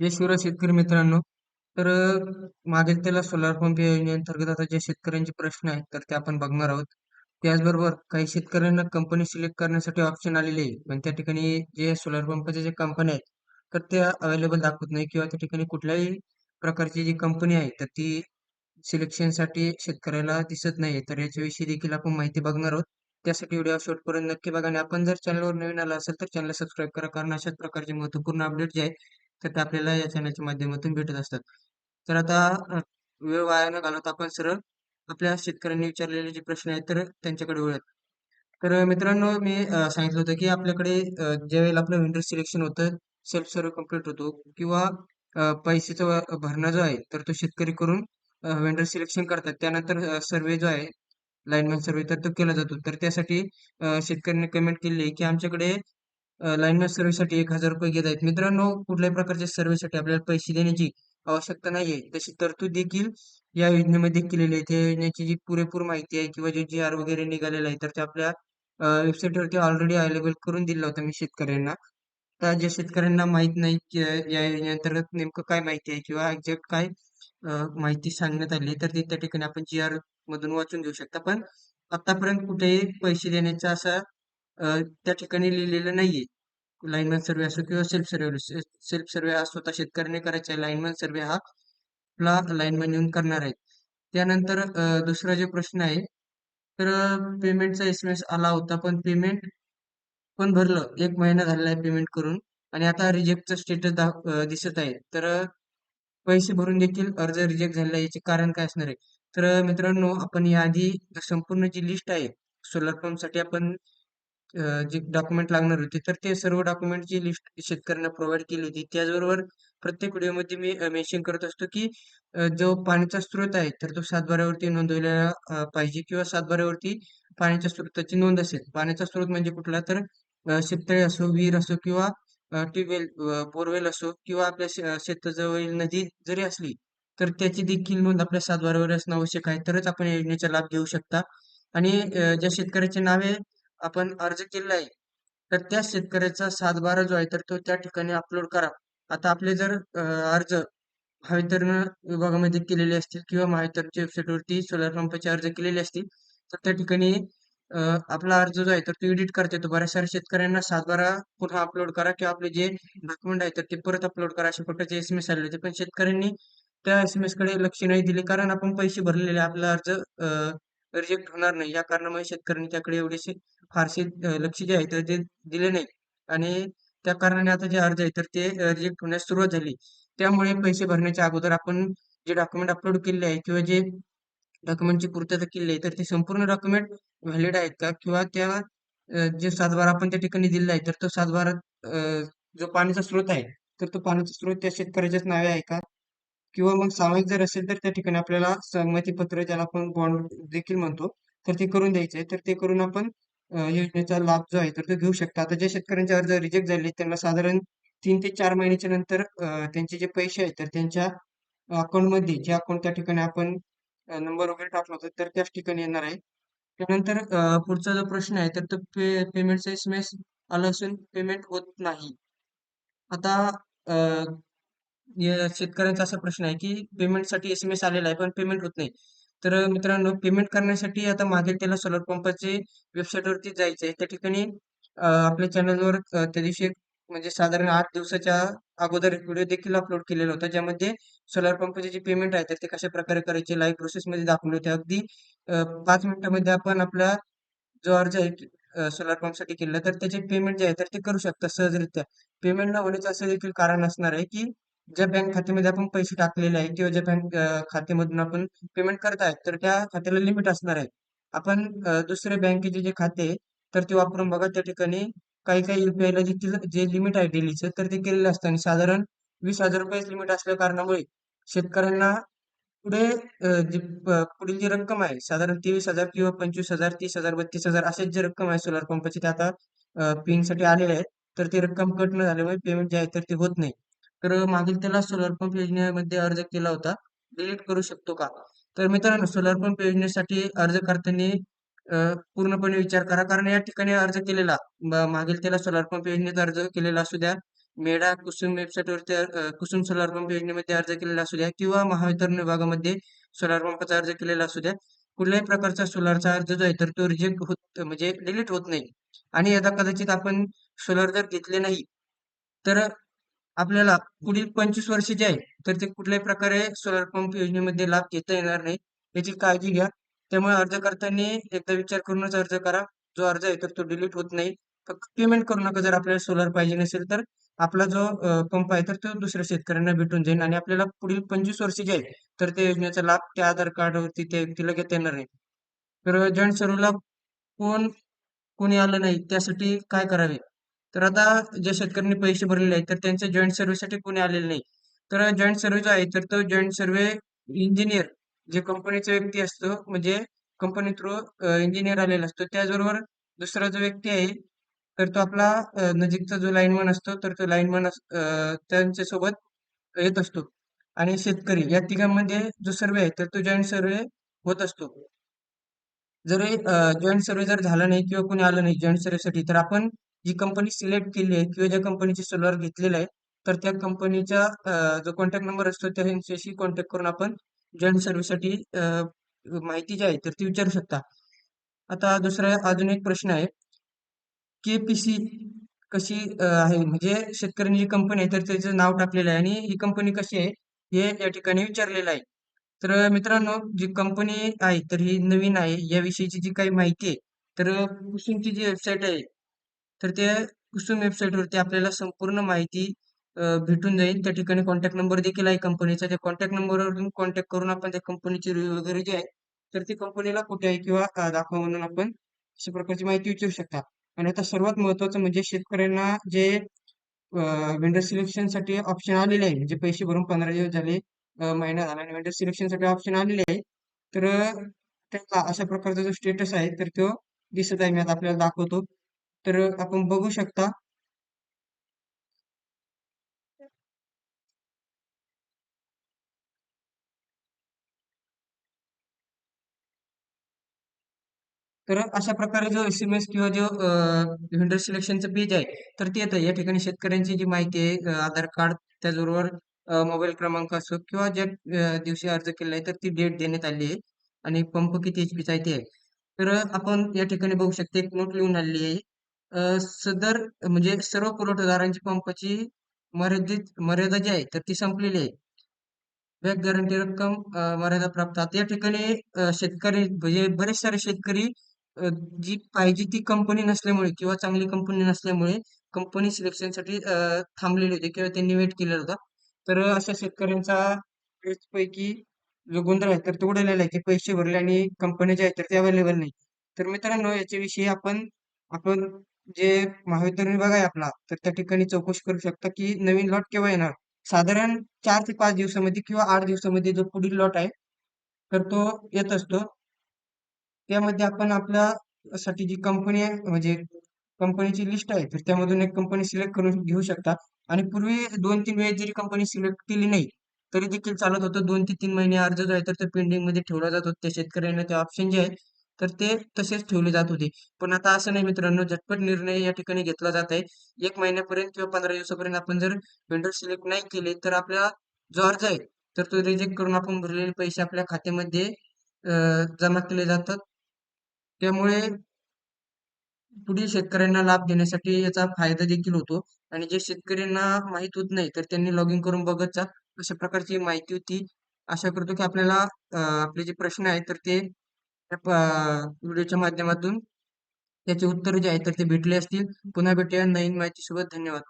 जय शिवराय शेतकरी मित्रांनो. तर मागील त्याला सोलार पंप योजनेअंतर्गत आता जे शेतकऱ्यांचे प्रश्न आहेत तर ते आपण बघणार आहोत. त्याचबरोबर काही शेतकऱ्यांना कंपनी सिलेक्ट करण्यासाठी ऑप्शन आलेले आहे. पण त्या ठिकाणी जे सोलार पंपाच्या जे कंपन्या आहेत तर त्या अवेलेबल दाखवत नाही किंवा त्या ठिकाणी कुठल्याही प्रकारची जी कंपनी आहे तर ती सिलेक्शनसाठी शेतकऱ्याला दिसत नाही तर याच्याविषयी देखील आपण माहिती बघणार आहोत. त्यासाठी व्हिडिओ शेवटपर्यंत नक्की बघा. आणि आपण जर चॅनलवर नवीन आला असेल तर चॅनल सबस्क्राईब करा. कारण अशाच प्रकारचे महत्त्वपूर्ण अपडेट जे आहे तर ते आपल्याला या चॅनलच्या माध्यमातून भेटत असतात. तर आता वेळ वाया न घालवता आपण सरळ आपल्या शेतकऱ्यांनी विचारलेले जे प्रश्न आहेत तर त्यांच्याकडे वळूयात. तर मित्रांनो मी सांगितलं होतं की आपल्याकडे ज्या ज्यावेळेला आपलं विंडर सिलेक्शन होतं सेल्फ सर्व्हे कंप्लीट होतो किंवा अ, भरणा जो आहे तर तो शेतकरी करून वेंडर सिलेक्शन करतात. त्यानंतर सर्वे जो आहे लाईनमॅन सर्वे तर तो केला जातो. तर त्यासाठी शेतकऱ्यांनी कमेंट केली आहे की आमच्याकडे लाईनमॅन सर्व्हिससाठी एक हजार रुपये घेत आहेत. मित्रांनो कुठल्याही प्रकारच्या सर्व्हिससाठी आपल्याला पैसे देण्याची आवश्यकता नाहीये. तशी तरतूद देखील या योजनेमध्ये केलेली आहे. त्या योजनेची जी पुरेपूर माहिती आहे किंवा जे जी आर वगैरे निघालेला आहे तर ते आपल्या वेबसाईटवरती ऑलरेडी अवेलेबल करून दिलं होतं मी शेतकऱ्यांना. तर ज्या शेतकऱ्यांना माहीत नाही की या योजनेअंतर्गत नेमकं काय माहिती आहे किंवा एक्झॅक्ट काय माहिती सांगण्यात आली तर ते त्या ठिकाणी आपण जी आर मधून वाचून घेऊ शकता. पण आतापर्यंत कुठेही पैसे देण्याचा असा त्या ठिकाणी लिहिलेलं नाहीये. लाईनमॅन सर्वे असो किंवा सेल्फ सर्वे सेल्फ सर्वे हा स्वतः शेतकऱ्याने करायचा आहे. लाईनमॅन सर्वे हा आपला लाईनमॅन येऊन करणार आहे. त्यानंतर दुसरा जे प्रश्न आहे तर पेमेंटचा एस एम एस आला होता पण पेमेंट पण भरलं. एक महिना झालेला आहे पेमेंट करून आणि आता रिजेक्टचं स्टेटस दिसत आहे. तर पैसे भरून देखील अर्ज रिजेक्ट झालेला आहे याचे कारण काय असणार आहे? तर मित्रांनो आपण याआधी संपूर्ण जी लिस्ट आहे सोलर पंपसाठी आपण जे डॉक्युमेंट लागणार होते तर ते सर्व डॉक्युमेंटची लिस्ट शेतकऱ्यांना प्रोव्हाइड केली होती त्याचबरोबर प्रत्येक व्हिडिओमध्ये मी मेन्शन करत असतो की जो पाण्याचा स्रोत आहे तर तो सातबाऱ्यावरती नोंदवलेला पाहिजे किंवा सातबाऱ्यावरती पाण्याच्या स्रोताची नोंद असेल. पाण्याचा स्रोत म्हणजे कुठला? तर शेततळे असो विहीर असो किंवा ट्यूबवेल बोरवेल असो किंवा आपल्या शेताजवळील नदी जरी असली तर त्याची देखील नोंद आपल्या सातबाऱ्यावर असणं आवश्यक आहे. तरच आपण योजनेचा लाभ घेऊ शकता. आणि ज्या शेतकऱ्याचे नावे आपण अर्ज केलेला आहे तर त्या शेतकऱ्याचा सातबारा जो आहे तर तो त्या ठिकाणी अपलोड करा. आता आपले जर अर्ज महावितरण विभागामध्ये केलेले असतील किंवा महावितरणच्या वेबसाईटवरती सोलर पंपाचे अर्ज केलेले असतील तर त्या ठिकाणी आपला अर्ज जो आहे तर तो एडिट करता येतो. बऱ्याच साऱ्या शेतकऱ्यांना सातबारा पुन्हा अपलोड करा किंवा आपले जे डॉक्युमेंट आहे तर ते परत अपलोड करा. अशा प्रकारचे एस एम एस आले होते. पण शेतकऱ्यांनी त्या एस एम एसकडे लक्ष नाही दिले कारण आपण पैसे भरलेले आपला अर्ज रिजेक्ट होणार नाही. या कारणामुळे शेतकऱ्यांनी त्याकडे एवढेसे फारसे लक्ष जे आहे तर ते दिले नाही. आणि त्या कारणाने आता जे अर्ज आहे तर ते रिजेक्ट होण्यास सुरुवात झाली. त्यामुळे पैसे भरण्याच्या अगोदर आपण जे डॉक्युमेंट अपलोड केले आहे किंवा जे डॉक्युमेंटची पूर्तता केली आहे तर ते संपूर्ण डॉक्युमेंट व्हॅलिड आहेत का? किंवा त्या जे सातबारा आपण त्या ठिकाणी दिलेला आहे तर तो सातबारा जो पाण्याचा स्रोत आहे तर तो पाण्याचा स्रोत त्या शेतकऱ्याच्याच नावे आहे का? किंवा मग सामायिक जर असेल तर त्या ठिकाणी आपल्याला सहमती पत्र ज्याला आपण बॉन्ड देखील म्हणतो तर ते करून द्यायचे तर ते करून आपण योजनेचा लाभ जो आहे तर तो घेऊ शकता. आता ज्या शेतकऱ्यांचे अर्ज रिजेक्ट झाले त्यांना साधारण तीन ते चार महिन्याच्या नंतर त्यांचे जे पैसे आहेत तर त्यांच्या अकाउंटमध्ये जे अकाउंट त्या ठिकाणी आपण नंबर वगैरे टाकला होता तर त्याच ठिकाणी येणार आहे. त्यानंतर पुढचा जो प्रश्न आहे तर तो पे पेमेंटचा एस एम एस आला असून पेमेंट होत नाही. आता शेतकऱ्यांचा असा प्रश्न आहे की पेमेंटसाठी एस एम एस आलेला आहे पण पेमेंट होत नाही. तर मित्रांनो पेमेंट करण्यासाठी आता मागेल त्याला सोलर पंपाचे वेबसाईटवरती जायचं आहे. त्या ठिकाणी आपल्या चॅनलवर त्या दिवशी एक म्हणजे साधारण आठ दिवसाच्या अगोदर एक व्हिडिओ देखील अपलोड केलेला होता ज्यामध्ये सोलर पंपचे जे पेमेंट आहे तर ते कशा प्रकारे करायचे लाईव्ह प्रोसेसमध्ये दाखवले होते. अगदी पाच मिनिटामध्ये आपण आपला जो अर्ज आहे सोलार पंपसाठी केला तर त्याचे पेमेंट जे आहे तर ते करू शकता सहजरित्या. पेमेंट न होण्याचं असं देखील कारण असणार आहे की ज्या बँक खात्यामध्ये आपण पैसे टाकलेले आहे किंवा ज्या बँक खात्यामधून आपण पेमेंट करताय तर त्या खात्याला लिमिट असणार आहे. आपण दुसऱ्या बँकेचे जे खाते तर ते वापरून बघा त्या ठिकाणी काही काही युपीआय ला जे लिमिट आहे डेलीचं तर ते केलेलं असतं. आणि साधारण वीस हजार रुपये लिमिट असल्या कारणामुळे शेतकऱ्यांना पुढे जी पुढील जी रक्कम आहे साधारण तेवीस हजार किंवा पंचवीस हजार तीस हजार बत्तीस हजार असेच जे रक्कम आहे सोलार पंपाची ते आता पिंगसाठी आलेले आहेत. तर ती रक्कम कट न झाल्यामुळे पेमेंट जे आहे तर ते होत नाही. तर मागील त्याला सोलार पंप योजनेमध्ये अर्ज केला होता. डिलीट करू शकतो का? तर मित्रांनो सोलार पंप योजनेसाठी अर्ज करताना पूर्णपणे विचार करा. कारण या ठिकाणी अर्ज केलेला मागील त्याला सोलार पंप योजनेत अर्ज केलेला असू द्या मेडा कुसुम वेबसाईटवरती अ, कुसुम सोलार पंप योजनेमध्ये अर्ज केलेला असू द्या किंवा महावितरण विभागामध्ये सोलार पंपाचा अर्ज केलेला असू द्या. कुठल्याही प्रकारचा सोलारचा अर्ज जो आहे तर तो रिजेक्ट होत म्हणजे डिलीट होत नाही. आणि यदा कदाचित आपण सोलर जर घेतले नाही तर आपल्याला पुढील पंचवीस वर्ष जे आहे तर ते कुठल्याही प्रकारे सोलार पंप योजनेमध्ये लाभ घेता येणार नाही. याची काळजी घ्या. त्यामुळे अर्ज करताना एकदा विचार करूनच अर्ज करा. जो अर्ज आहे तर तो डिलीट होत नाही. फक्त पेमेंट करू नका जर आपल्याला सोलर पाहिजे नसेल तर. आपला जो पंप आहे तर तो दुसऱ्या शेतकऱ्यांना भेटून जाईल आणि आपल्याला पुढील पंचवीस वर्ष जे आहे तर त्या योजनेचा लाभ त्या आधार कार्डवरती त्या व्यक्तीला घेता येणार नाही. तर जॉईंट सर्वला कोण कोणी आलं नाही त्यासाठी काय करावे? तर आता ज्या शेतकऱ्यांनी पैसे भरलेले आहेत तर त्यांच्या जॉईंट सर्व्हिससाठी कोणी आलेले नाही. तर जॉईंट सर्व्हे जो आहे तर तो जॉईंट सर्व्हे इंजिनियर जे कंपनीचा व्यक्ती असतो म्हणजे कंपनी थ्रू इंजिनियर आलेला असतो त्याचबरोबर दुसरा जो व्यक्ती आहे तर तो आपला नजीकचा जो लाईनमन असतो तर तो लाईनमन त्यांच्यासोबत येत असतो. आणि शेतकरी या तिघांमध्ये जो सर्वे आहे तर तो जॉईंट सर्वे होत असतो. जर जॉईंट सर्वे जर झाला नाही किंवा कोणी आलं नाही जॉईंट सर्वेसाठी तर आपण जी कंपनी सिलेक्ट केली आहे किंवा ज्या कंपनीचे सोलर घेतलेलं आहे तर त्या कंपनीचा जो कॉन्टॅक्ट नंबर असतो त्यांच्याशी कॉन्टॅक्ट करून आपण जॉईंट सर्व्हिससाठी माहिती जी आहे तर ती विचारू शकता. आता दुसरा अजून एक प्रश्न आहे. के पीसी कशी आहे? म्हणजे शेतकऱ्यांनी जी कंपनी आहे तर त्याचं नाव टाकलेलं आहे आणि ही कंपनी कशी आहे हे या ठिकाणी विचारलेलं आहे. तर मित्रांनो जी कंपनी आहे तर ही नवीन आहे. याविषयीची जी काही माहिती आहे तर कुसुमची जी वेबसाईट आहे तर त्या कुसुम वेबसाईटवरती आपल्याला संपूर्ण माहिती भेटून जाईल. त्या ठिकाणी कॉन्टॅक्ट नंबर देखील आहे कंपनीचा त्या कॉन्टॅक्ट नंबरवरून कॉन्टॅक्ट करून आपण त्या कंपनीची रिव्ह्यू वगैरे जे आहे तर ती कंपनीला कुठे आहे किंवा दाखवा म्हणून आपण अशा प्रकारची माहिती विचारू शकता. आणि आता सर्वात महत्वाचं म्हणजे शेतकऱ्यांना जे वेंडर सिलेक्शनसाठी ऑप्शन आलेले आहे म्हणजे पैसे भरून पंधरा दिवस झाले महिना झाला आणि वेंडर सिलेक्शनसाठी ऑप्शन आलेले आहे तर त्याचा अशा प्रकारचा जो स्टेटस आहे तर तो दिसत आहे. मी आता आपल्याला दाखवतो. तर आपण बघू शकता. तर अशा प्रकारे जो एस एम एस किंवा जो व्हेंडर सिलेक्शनचं पेज आहे तर ते येतं. या ठिकाणी शेतकऱ्यांची जी माहिती आहे आधार कार्ड त्याचबरोबर मोबाईल क्रमांक असो किंवा ज्या दिवशी अर्ज केला आहे तर ती डेट देण्यात आली आहे आणि पंप किती एच पीचा आहे ते आहे. तर आपण या ठिकाणी बघू शकते एक नोट लिहून आलेली आहे. सदर म्हणजे सर्व पुरवठादारांची पंपाची मर्यादित मर्यादा जी आहे तर ती संपलेली आहे. बॅक गॅरंटी रक्कम मर्यादा प्राप्त. आता या ठिकाणी शेतकरी म्हणजे बरेच सारे शेतकरी जी पाहिजे ती कंपनी नसल्यामुळे किंवा चांगली कंपनी नसल्यामुळे कंपनी सिलेक्शनसाठी अ, थांबलेले होते किंवा त्यांनी वेट केलेला होता. तर अशा शेतकऱ्यांचा पैकी जो गोंधळ आहे तर तो उडालेला आहे. की पैसे भरले आणि कंपनी जे आहे तर ते अवेलेबल नाही तर मित्रांनो याच्याविषयी आपण आपण जे महावितरण विभाग आहे आपला तर त्या ठिकाणी चौकशी करू शकता की नवीन लॉट केव्हा येणार? साधारण चार ते पाच दिवसामध्ये किंवा आठ दिवसामध्ये जो पुढील लॉट आहे तर तो येत असतो. त्यामध्ये आपण आपल्या साठी जी कंपनी आहे म्हणजे कंपनीची लिस्ट आहे तर त्यामधून एक कंपनी सिलेक्ट करून घेऊ शकता. आणि पूर्वी दोन तीन वेळेस जरी कंपनी सिलेक्ट केली नाही तरी देखील चालत होतं. दोन ते तीन महिने अर्ज जो आहे तर पेंडिंगमध्ये ठेवला जात. होता त्या शेतकऱ्यांना ते ऑप्शन जे आहे तर ते तसेच ठेवले जात होते. पण आता असं नाही मित्रांनो झटपट निर्णय या ठिकाणी घेतला जात आहे. एक महिन्यापर्यंत किंवा पंधरा दिवसापर्यंत आपण जर वेंडर सिलेक्ट नाही केले तर आपल्याला जो अर्ज आहे तर तो रिजेक्ट करून आपण भरलेले पैसे आपल्या खात्यामध्ये जमा केले जातात. त्यामुळे पुढील शेतकऱ्यांना लाभ देण्यासाठी याचा फायदा देखील होतो. आणि जे शेतकऱ्यांना माहीत होत नाही तर त्यांनी लॉग इन करून बघत जा. अशा प्रकारची माहिती होती. आशा करतो की आपल्याला आपले जे प्रश्न आहेत तर ते व्हिडिओच्या माध्यमातून त्याचे उत्तर जे आहेत तर ते भेटले असतील. पुन्हा भेटूया नवीन माहिती सोबत धन्यवाद.